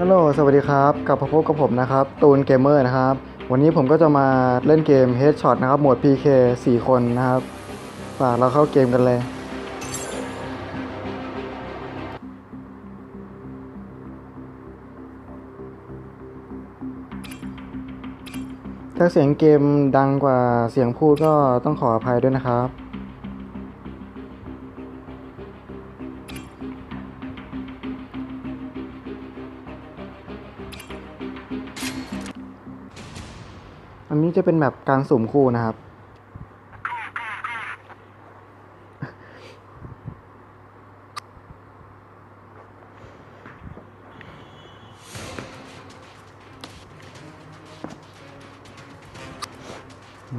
ฮัลโหลสวัสดีครับ กลับพบกับผมนะครับ ตูนเกมเมอร์นะครับ วันนี้ผมก็จะมาเล่นเกม Headshot นะครับหมวด PK 4 คนนะครับ ป่าเราเข้าเกมกันเลย ถ้าเสียงเกมดังกว่าเสียงพูดก็ต้องขออภัยด้วยนะครับ อันนี้จะเป็นแบบการสุ่มคู่นะครับ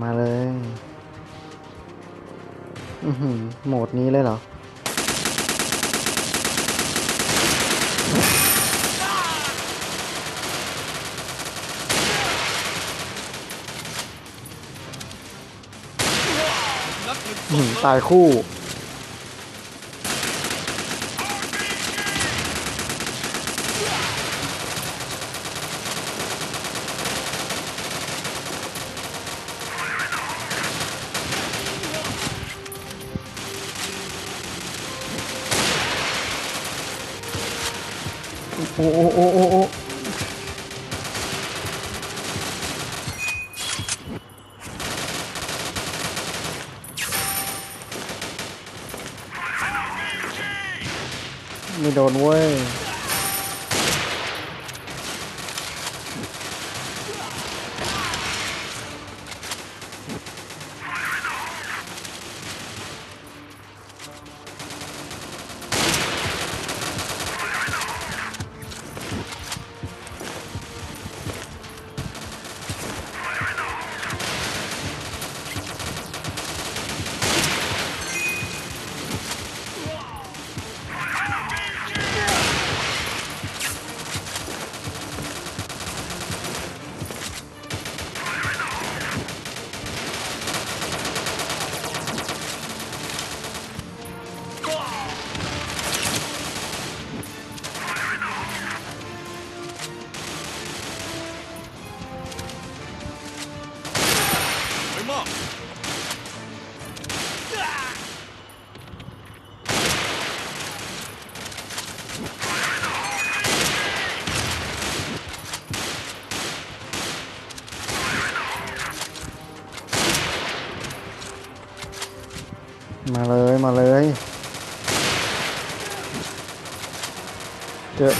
มาเลย อือหือโหมดนี้เลยเหรอ อืมตายคู่ โอ้โอ้โอ้โอ้โอ้ไม่โดนเว้ย มาเลย มาเลย เจอ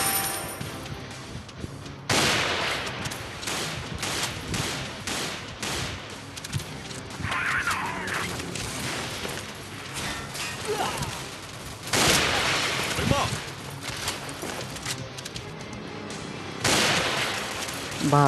บ้า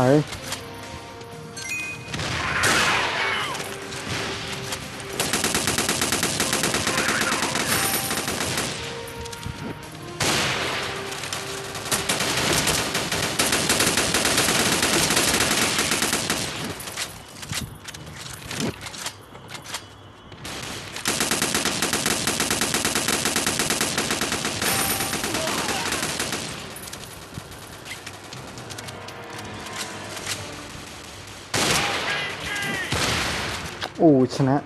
เอ้ยอู้ชนะ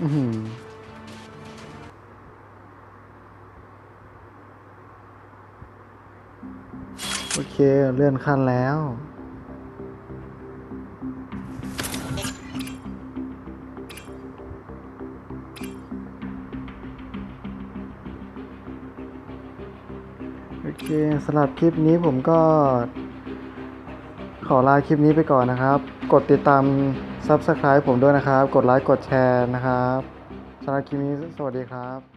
อือหือโอเค เลื่อนขั้นแล้ว โอเคสำหรับคลิปนี้ผมก็ อลาคลิปนี้ไปก่อนนะครับ กดติดตาม Subscribe ผมด้วยนะครับ กดไลค์ กดแชร์นะครับสำหรับคลิปนี้สวัสดีครับ